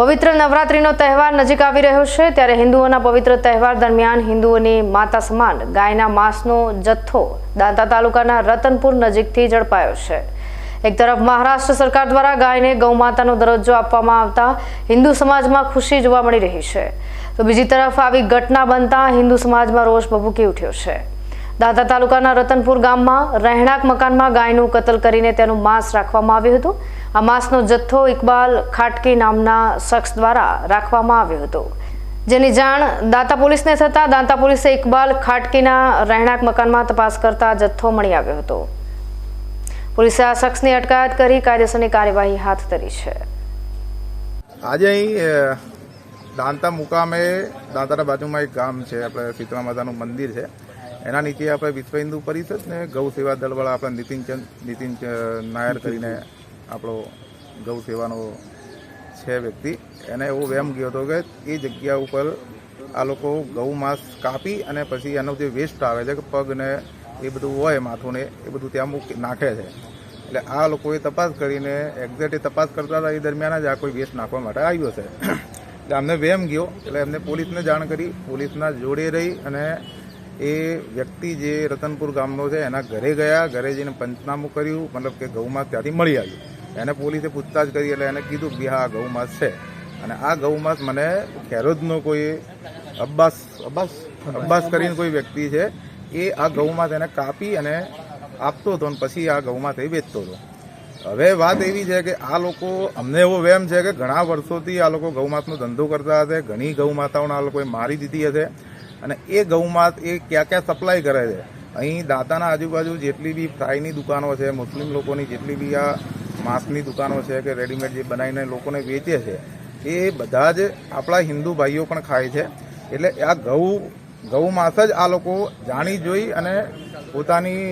પવિત્ર નવરાત્રિનો તહેવાર નજીક આવી રહ્યો છે, ત્યારે હિન્દુઓના પવિત્ર તહેવાર દરમિયાન હિન્દુઓની માતા સમાન ગાયના માંસનો જથ્થો દાંતા તાલુકાના રતનપુર નજીકથી ઝડપાયો છે. એક તરફ મહારાષ્ટ્ર સરકાર દ્વારા ગાયને ગૌમાતાનો દરજ્જો આપવામાં આવતા હિન્દુ સમાજમાં ખુશી જોવા મળી રહી છે. તો બીજી તરફ આવી ઘટના બનતા હિન્દુ સમાજમાં રોષ ભભૂકી ઉઠ્યો છે. દાંતા તાલુકાના રતનપુર ગામમાં રહેણાંક મકાનમાં ગાયનું કતલ કરીને તેનું માંસ રાખવામાં આવ્યું હતું. આ માસનો જથ્થો ઇકબાલ ખાટકી નામના શખ્સ દ્વારા રાખવામાં આવ્યો હતો. જેની જાણ દાંતા પોલીસને થતાં દાંતા પોલીસે ઇકબાલ ખાટકીના રહેણાંક મકાનમાં તપાસ કરતા જથ્થો મળી આવ્યો હતો. પોલીસે આ શખ્સની અટકાયત કરી કાયદેસરની કાર્યવાહી હાથ ધરી છે. આજે અહીં દાંતા મુકામે, દાંતાના બાજુમાં એક ગામ છે, આપણે શીતળા માતાનું મંદિર છે. એના નીચે આપણે વિશ્વ હિન્દુ પરિષદ ને ગૌ સેવા દળવાળા આપણે નીતિન નીતિન નાયર કરીને આપણો ગૌ સેવાનો છે વ્યક્તિ. એને એવો વહેમ ગયો હતો કે એ જગ્યા ઉપર આ લોકો ગૌ માંસ કાપી અને પછી એનો જે વેસ્ટ આવે છે, કે પગને એ બધું હોય, માથું ને એ બધું ત્યાં મૂકી નાખે છે. એટલે આ લોકોએ તપાસ કરીને એક્ઝેક્ટ એ તપાસ કરતા હતા, એ દરમિયાન જ આ કોઈ વેસ્ટ નાખવા માટે આવ્યો છે. એટલે અમને વેમ ગયો. એટલે એમને પોલીસને જાણ કરી. પોલીસના જોડે રહી અને એ વ્યક્તિ જે રતનપુર ગામનો છે, એના ઘરે ગયા. ઘરે જઈને પંચનામું કર્યું. મતલબ કે ગૌમાં ત્યાંથી મળી આવ્યું. એને પોલીસે પૂછતાછ કરી એટલે એને કીધું કે હા આ ગૌમાંસ છે. અને આ ગૌમાંસ મને ખેરોદનો કોઈ અબ્બાસ અબ્બાસ અબ્બાસ કરીને કોઈ વ્યક્તિ છે, એ આ ગૌમાંસ એને કાપી અને આપતો હતો અને પછી આ ગૌમાંસ એ વેચતો હતો. હવે વાત એવી છે કે આ લોકો, અમને એવો વહેમ છે કે ઘણા વર્ષોથી આ લોકો ગૌમાસનો ધંધો કરતા હશે, ઘણી ગૌમાતાઓને આ લોકોએ મારી દીધી હશે અને એ ગૌમાસ એ ક્યાં ક્યાં સપ્લાય કરે છે? અહીં દાતાના આજુબાજુ જેટલી બી ફ્રાયની દુકાનો છે, મુસ્લિમ લોકોની જેટલી બી આ માંસની દુકાનો છે કે રેડીમેડ જે બનાવીને લોકોને વેચે છે, એ બધા જ આપણા હિન્દુ ભાઈઓ પણ ખાય છે. એટલે આ ઘઉ ગૌ માંસ જ આ લોકો જાણી જોઈ અને પોતાની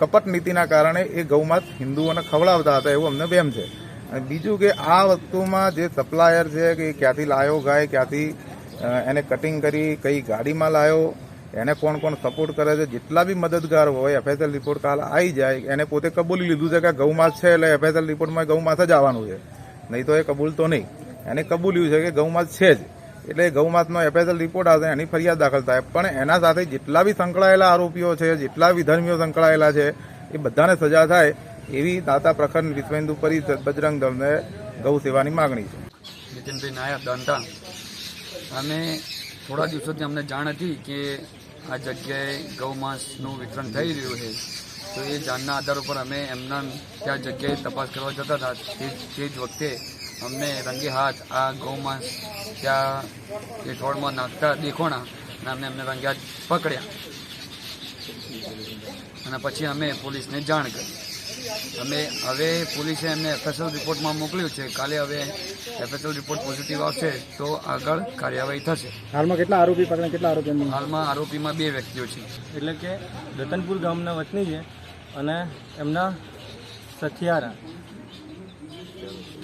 કપટ નીતિના કારણે એ ગૌમાંસ હિન્દુઓને ખવડાવતા હતા એવું અમને બેમ છે. અને બીજું કે આ વસ્તુમાં જે સપ્લાયર છે કે ક્યાંથી લાયો ગાય, ક્યાંથી એને કટિંગ કરી, કઈ ગાડીમાં લાયો એને કોણ કોણ સપોર્ટ કરે છે, જેટલા બી મદદગાર હોય એફએસએલ રિપોર્ટ કાલ આવી જાય, એને પોતે કબૂલી લીધું છે કે ગૌમાસ છે એટલે એફએસએલ રિપોર્ટમાં ગૌમાસ જ આવવાનું છે. નહીં તો એ કબૂલ તો નહીં. એને કબૂલ્યું છે કે ગૌમાંસ છે જ. એટલે ગૌમાસનો એફએસએલ રિપોર્ટ આવશે, એની ફરિયાદ દાખલ થાય. પણ એના સાથે જેટલા બી સંકળાયેલા આરોપીઓ છે, જેટલા બી ધર્મીઓ સંકળાયેલા છે, એ બધાને સજા થાય એવી દાતા પ્રખર વિશ્વેન્દુ પરિષદ બજરંગ દળને ગૌ સેવાની માગણી છે. નીતિનભાઈ નાયક, દંતા. અમે થોડા દિવસોથી અમને જાણ હતી કે આ જગ્યાએ ગૌમાંસનું વિતરણ થઈ રહ્યું છે. તો એ જાણના આધાર ઉપર અમે એમના ત્યાં જગ્યાએ તપાસ કરવા જતા હતા. તે જ વખતે અમને રંગે હાથ આ ગૌમાંસ ત્યાં એ ઢોળમાં નાખતા દેખોણા અને અમને એમને રંગે હાથ પકડ્યા. અને પછી અમે પોલીસને જાણ કરી. અમે હવે પોલીસે એમને એફએસએલ રિપોર્ટમાં મોકલ્યું છે. કાલે હવે એફએસએલ રિપોર્ટ પોઝિટિવ આવશે તો આગળ કાર્યવાહી થશે. હાલમાં કેટલા આરોપી પકડ્યા કેટલા આરોપી હાલમાં આરોપીમાં બે વ્યક્તિઓ છે. એટલે કે રતનપુર ગામના વતની છે અને એમના સથિયારા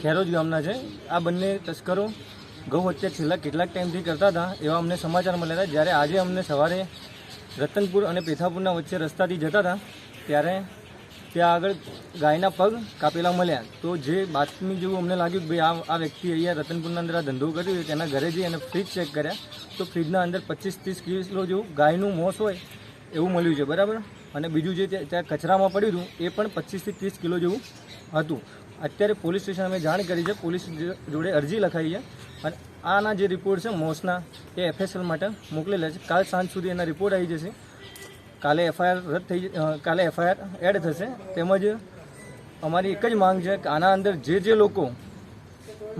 ખેરોજ ગામના છે. આ બંને તસ્કરો ગૌ હત્યા છેલ્લા કેટલાક ટાઈમથી કરતા હતા એવા અમને સમાચાર મળ્યા હતા. જ્યારે આજે અમને સવારે રતનપુર અને પેથાપુરના વચ્ચે રસ્તાથી જતા હતા ત્યારે ત્યાં આગળ ગાયના પગ કાપેલા મળ્યા. તો જે બાતમી જેવું અમને લાગ્યું કે ભાઈ આ આ વ્યક્તિ અહીંયા રતનપુરના અંદર આ ધંધો કર્યો છે, તેના ઘરે જઈ અને ફ્રીજ ચેક કર્યા. તો ફ્રીજના અંદર પચીસ ત્રીસ કિલો જેવું ગાયનું મોસ હોય એવું મળ્યું છે, બરાબર? અને બીજું જે ત્યાં કચરામાં પડ્યું હતું, એ પણ પચીસથી ત્રીસ કિલો જેવું હતું. અત્યારે પોલીસ સ્ટેશન અમે જાણ કરી છે, પોલીસ જોડે અરજી લખાઈ છે અને આના જે રિપોર્ટ છે મોસના, એ એફએસએલ માટે મોકલેલા છે. કાલ સાંજ સુધી એના રિપોર્ટ આવી જશે. કાલે એફઆઈઆર રદ થઈ કાલે એફઆઈઆર એડ થશે. તેમજ અમારી એક જ માંગ છે કે આના અંદર જે જે લોકો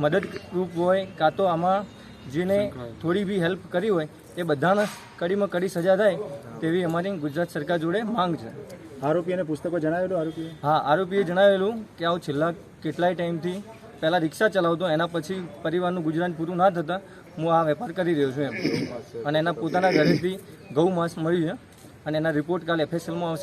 મદદરૂપ હોય કાં તો આમાં જેને થોડી બી હેલ્પ કરી હોય એ બધાના કડીમાં કડી સજા થાય તેવી અમારી ગુજરાત સરકાર જોડે માંગ છે. આરોપીને પુસ્તકો જણાવેલું આરોપીએ હા આરોપીએ જણાવેલું કે આવું છેલ્લા કેટલાય ટાઈમથી પહેલાં રિક્ષા ચલાવતો એના પછી પરિવારનું ગુજરાન પૂરું ના થતાં હું આ વેપાર કરી રહ્યો છું એમ. અને એના પોતાના ઘરેથી ગૌ માંસ મળ્યું છે. અને એના રિપોર્ટ કાલે એફએસએલમાં આવશે.